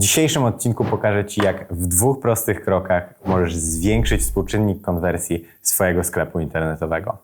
dzisiejszym odcinku pokażę Ci, jak w dwóch prostych krokach możesz zwiększyć współczynnik konwersji swojego sklepu internetowego.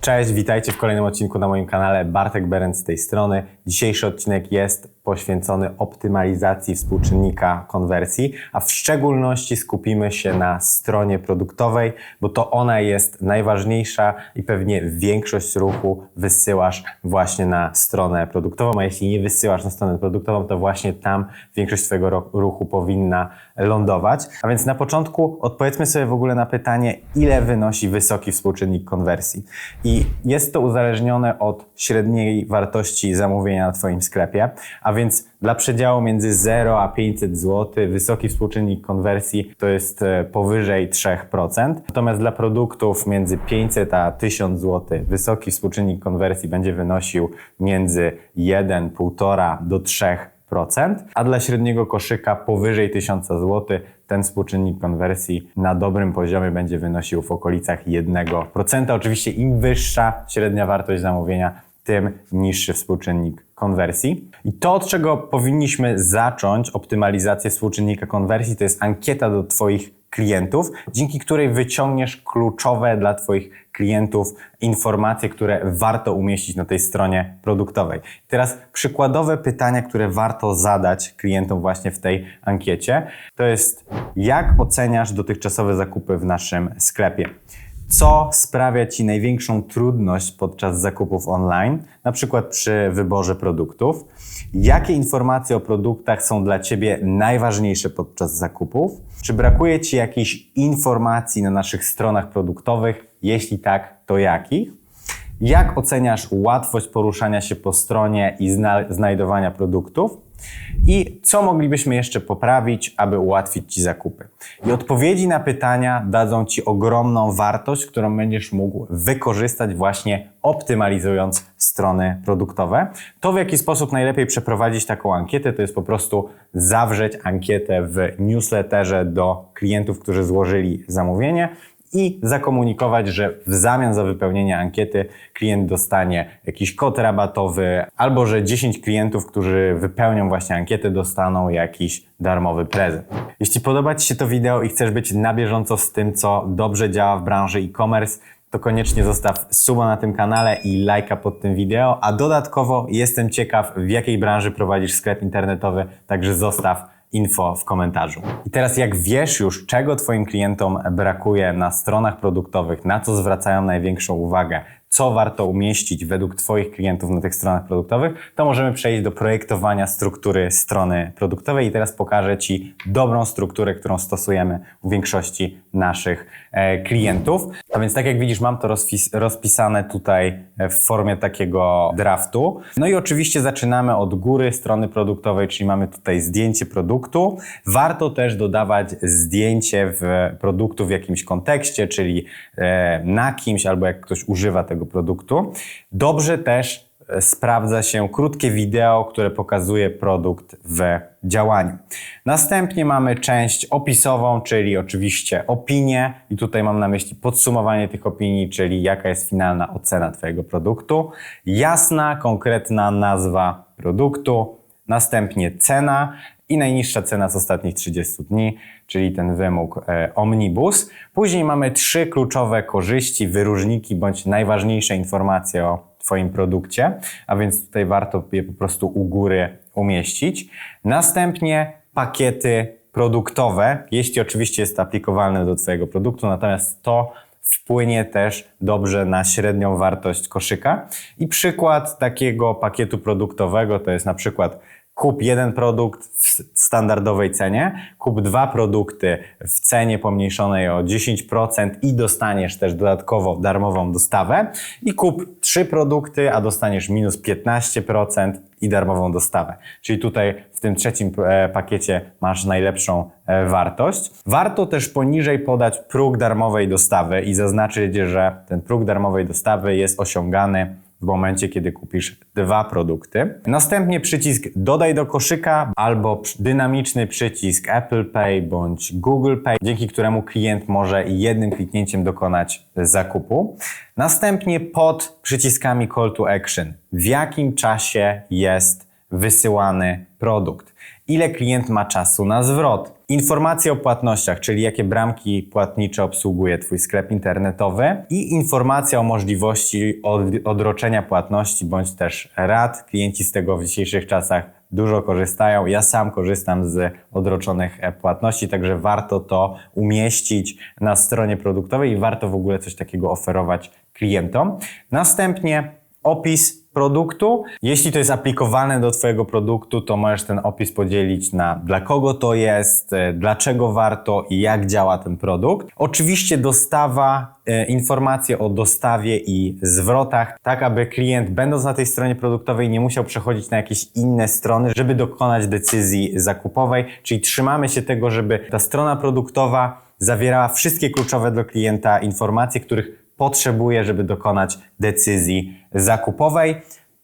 Cześć, witajcie w kolejnym odcinku na moim kanale. Bartek Berend z tej strony. Dzisiejszy odcinek jest poświęcony optymalizacji współczynnika konwersji, a w szczególności skupimy się na stronie produktowej, bo to ona jest najważniejsza i pewnie większość ruchu wysyłasz właśnie na stronę produktową, a jeśli nie wysyłasz na stronę produktową, to właśnie tam większość Twojego ruchu powinna lądować. A więc na początku odpowiedzmy sobie w ogóle na pytanie, ile wynosi wysoki współczynnik konwersji. I jest to uzależnione od średniej wartości zamówienia na Twoim sklepie, a więc dla przedziału między 0 a 500 zł wysoki współczynnik konwersji to jest e, powyżej 3%. Natomiast dla produktów między 500 a 1000 zł wysoki współczynnik konwersji będzie wynosił między 1,5 do 3%, a dla średniego koszyka powyżej 1000 zł ten współczynnik konwersji na dobrym poziomie będzie wynosił w okolicach 1%. Oczywiście im wyższa średnia wartość zamówienia, tym niższy współczynnik konwersji. I to, od czego powinniśmy zacząć optymalizację współczynnika konwersji, to jest ankieta do Twoich klientów, dzięki której wyciągniesz kluczowe dla Twoich klientów informacje, które warto umieścić na tej stronie produktowej. Teraz przykładowe pytania, które warto zadać klientom właśnie w tej ankiecie, to jest jak oceniasz dotychczasowe zakupy w naszym sklepie? Co sprawia Ci największą trudność podczas zakupów online, na przykład przy wyborze produktów? Jakie informacje o produktach są dla Ciebie najważniejsze podczas zakupów? Czy brakuje Ci jakichś informacji na naszych stronach produktowych? Jeśli tak, to jakich? Jak oceniasz łatwość poruszania się po stronie i zna znajdowania produktów? I co moglibyśmy jeszcze poprawić, aby ułatwić Ci zakupy? I odpowiedzi na pytania dadzą Ci ogromną wartość, którą będziesz mógł wykorzystać właśnie optymalizując strony produktowe. To, w jaki sposób najlepiej przeprowadzić taką ankietę, to jest po prostu zawrzeć ankietę w newsletterze do klientów, którzy złożyli zamówienie i zakomunikować, że w zamian za wypełnienie ankiety klient dostanie jakiś kod rabatowy, albo że 10 klientów, którzy wypełnią właśnie ankietę, dostaną jakiś darmowy prezent. Jeśli podoba Ci się to wideo i chcesz być na bieżąco z tym, co dobrze działa w branży e-commerce, to koniecznie zostaw suba na tym kanale i lajka pod tym wideo, a dodatkowo jestem ciekaw, w jakiej branży prowadzisz sklep internetowy, także zostaw info w komentarzu. I teraz jak wiesz już, czego Twoim klientom brakuje na stronach produktowych, na co zwracają największą uwagę, co warto umieścić według Twoich klientów na tych stronach produktowych, to możemy przejść do projektowania struktury strony produktowej i teraz pokażę Ci dobrą strukturę, którą stosujemy u większości naszych e, klientów. A więc tak jak widzisz, mam to rozpis rozpisane tutaj w formie takiego draftu. No i oczywiście zaczynamy od góry strony produktowej, czyli mamy tutaj zdjęcie produktu. Warto też dodawać zdjęcie w produktu w jakimś kontekście, czyli e, na kimś albo jak ktoś używa tego produktu. Dobrze też e, sprawdza się krótkie wideo, które pokazuje produkt w działaniu. Następnie mamy część opisową, czyli oczywiście opinie i tutaj mam na myśli podsumowanie tych opinii, czyli jaka jest finalna ocena Twojego produktu. Jasna, konkretna nazwa produktu, następnie cena i najniższa cena z ostatnich 30 dni, czyli ten wymóg e, omnibus. Później mamy trzy kluczowe korzyści, wyróżniki bądź najważniejsze informacje o Twoim produkcie, a więc tutaj warto je po prostu u góry umieścić. Następnie pakiety produktowe, jeśli oczywiście jest aplikowalne do Twojego produktu, natomiast to wpłynie też dobrze na średnią wartość koszyka. I przykład takiego pakietu produktowego to jest na przykład kup jeden produkt w standardowej cenie, kup dwa produkty w cenie pomniejszonej o 10% i dostaniesz też dodatkowo darmową dostawę i kup trzy produkty, a dostaniesz minus 15% i darmową dostawę. Czyli tutaj w tym trzecim e, pakiecie masz najlepszą e, wartość. Warto też poniżej podać próg darmowej dostawy i zaznaczyć, że ten próg darmowej dostawy jest osiągany w momencie, kiedy kupisz dwa produkty. Następnie przycisk dodaj do koszyka albo dynamiczny przycisk Apple Pay bądź Google Pay, dzięki któremu klient może jednym kliknięciem dokonać zakupu. Następnie pod przyciskami call to action, w jakim czasie jest wysyłany produkt, ile klient ma czasu na zwrot, informacje o płatnościach, czyli jakie bramki płatnicze obsługuje Twój sklep internetowy i informacja o możliwości od, odroczenia płatności bądź też rad. Klienci z tego w dzisiejszych czasach dużo korzystają. Ja sam korzystam z odroczonych e, płatności, także warto to umieścić na stronie produktowej i warto w ogóle coś takiego oferować klientom. Następnie opis produktu. Jeśli to jest aplikowane do Twojego produktu, to możesz ten opis podzielić na dla kogo to jest, e, dlaczego warto i jak działa ten produkt. Oczywiście dostawa, e, informacje o dostawie i zwrotach, tak aby klient będąc na tej stronie produktowej nie musiał przechodzić na jakieś inne strony, żeby dokonać decyzji zakupowej, czyli trzymamy się tego, żeby ta strona produktowa zawierała wszystkie kluczowe dla klienta informacje, których potrzebuje, żeby dokonać decyzji zakupowej.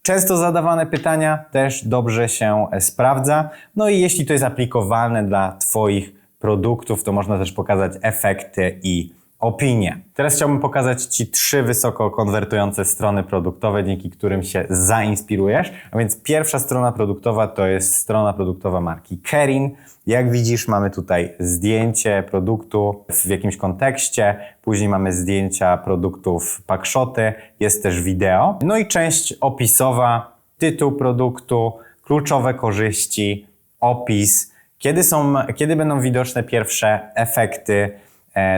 Często zadawane pytania też dobrze się sprawdza. No i jeśli to jest aplikowalne dla Twoich produktów, to można też pokazać efekty i opinie. Teraz chciałbym pokazać Ci trzy wysoko konwertujące strony produktowe, dzięki którym się zainspirujesz. A więc pierwsza strona produktowa to jest strona produktowa marki Kerin. Jak widzisz, mamy tutaj zdjęcie produktu w jakimś kontekście, później mamy zdjęcia produktów pakshoty, jest też wideo. No i część opisowa, tytuł produktu, kluczowe korzyści, opis, kiedy, są, kiedy będą widoczne pierwsze efekty,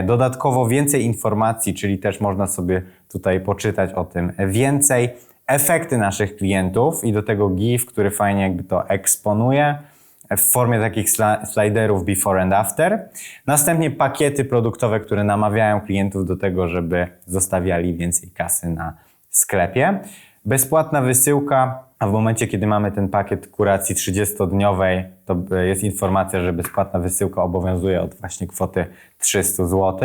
Dodatkowo więcej informacji, czyli też można sobie tutaj poczytać o tym więcej. Efekty naszych klientów i do tego GIF, który fajnie jakby to eksponuje w formie takich sliderów before and after. Następnie pakiety produktowe, które namawiają klientów do tego, żeby zostawiali więcej kasy na sklepie. Bezpłatna wysyłka, a w momencie, kiedy mamy ten pakiet kuracji 30-dniowej, to e, jest informacja, że bezpłatna wysyłka obowiązuje od właśnie kwoty 300 zł.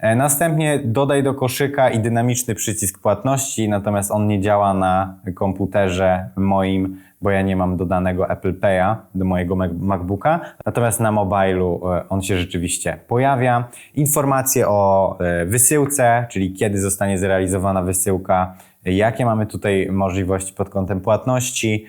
E, Następnie dodaj do koszyka i dynamiczny przycisk płatności, natomiast on nie działa na komputerze moim, bo ja nie mam dodanego Apple Pay'a do mojego Mac- MacBooka. Natomiast na mobilu e, on się rzeczywiście pojawia. Informacje o wysyłce, czyli kiedy zostanie zrealizowana wysyłka, jakie mamy tutaj możliwości pod kątem płatności,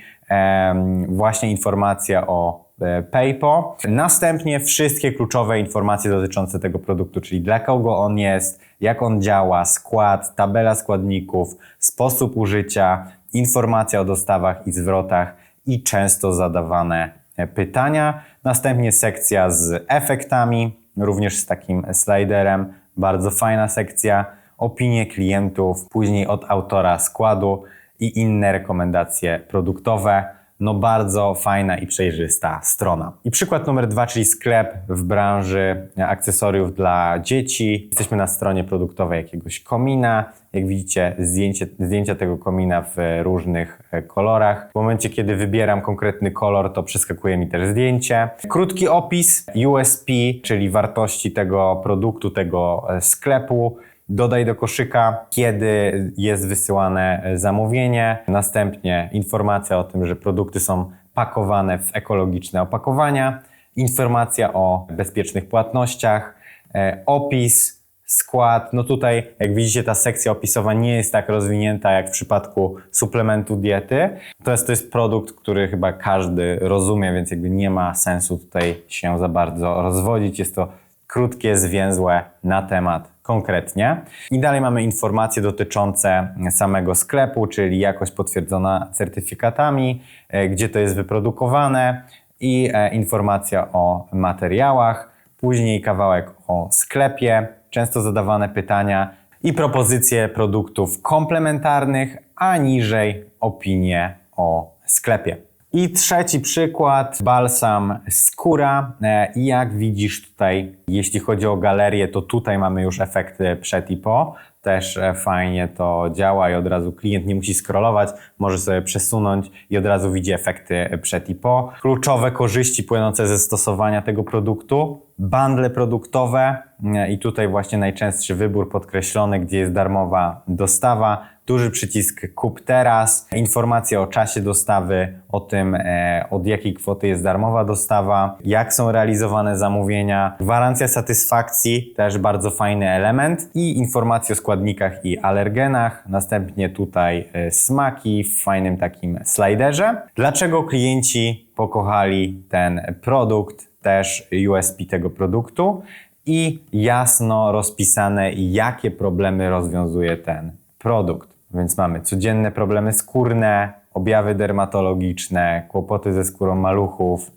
właśnie informacja o e, PayPo. Następnie wszystkie kluczowe informacje dotyczące tego produktu, czyli dla kogo on jest, jak on działa, skład, tabela składników, sposób użycia, informacja o dostawach i zwrotach i często zadawane e, pytania. Następnie sekcja z efektami, również z takim sliderem, bardzo fajna sekcja opinie klientów, później od autora składu i inne rekomendacje produktowe. No bardzo fajna i przejrzysta strona. I przykład numer dwa, czyli sklep w branży akcesoriów dla dzieci. Jesteśmy na stronie produktowej jakiegoś komina. Jak widzicie, zdjęcie, zdjęcia tego komina w różnych e, kolorach. W momencie, kiedy wybieram konkretny kolor, to przeskakuje mi też zdjęcie. Krótki opis USP, czyli wartości tego produktu, tego e, sklepu. Dodaj do koszyka, kiedy jest wysyłane zamówienie. Następnie informacja o tym, że produkty są pakowane w ekologiczne opakowania. Informacja o bezpiecznych płatnościach. e, Opis, skład. No tutaj, jak widzicie, ta sekcja opisowa nie jest tak rozwinięta jak w przypadku suplementu diety. To jest, to jest produkt, który chyba każdy rozumie, więc jakby nie ma sensu tutaj się za bardzo rozwodzić. Jest to krótkie, zwięzłe na temat konkretnie. I dalej mamy informacje dotyczące samego sklepu, czyli jakość potwierdzona certyfikatami, e, gdzie to jest wyprodukowane i e, informacja o materiałach. Później kawałek o sklepie, często zadawane pytania i propozycje produktów komplementarnych, a niżej opinie o sklepie. I trzeci przykład, balsam skóra. E, I jak widzisz tutaj, jeśli chodzi o galerię, to tutaj mamy już efekty przed i po. Też e, fajnie to działa i od razu klient nie musi scrollować, może sobie przesunąć i od razu widzi efekty przed i po. Kluczowe korzyści płynące ze stosowania tego produktu, bundle produktowe e, i tutaj właśnie najczęstszy wybór podkreślony, gdzie jest darmowa dostawa. Duży przycisk kup teraz, informacje o czasie dostawy, o tym e, od jakiej kwoty jest darmowa dostawa, jak są realizowane zamówienia, gwarancja satysfakcji, też bardzo fajny element i informacje o składnikach i alergenach, następnie tutaj e, smaki w fajnym takim slajderze. Dlaczego klienci pokochali ten produkt, też USP tego produktu i jasno rozpisane, jakie problemy rozwiązuje ten produkt. Więc mamy codzienne problemy skórne, objawy dermatologiczne, kłopoty ze skórą maluchów,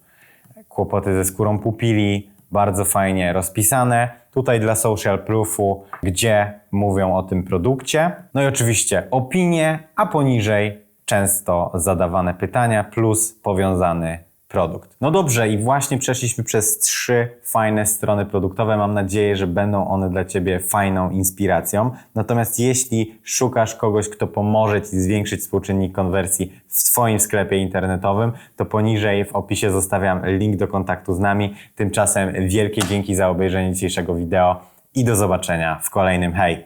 kłopoty ze skórą pupili, bardzo fajnie rozpisane. Tutaj dla social proofu, gdzie mówią o tym produkcie. No i oczywiście opinie, a poniżej często zadawane pytania plus powiązany produkt. No dobrze, i właśnie przeszliśmy przez trzy fajne strony produktowe. Mam nadzieję, że będą one dla Ciebie fajną inspiracją. Natomiast jeśli szukasz kogoś, kto pomoże Ci zwiększyć współczynnik konwersji w Twoim sklepie internetowym, to poniżej w opisie zostawiam link do kontaktu z nami. Tymczasem wielkie dzięki za obejrzenie dzisiejszego wideo i do zobaczenia w kolejnym. Hej!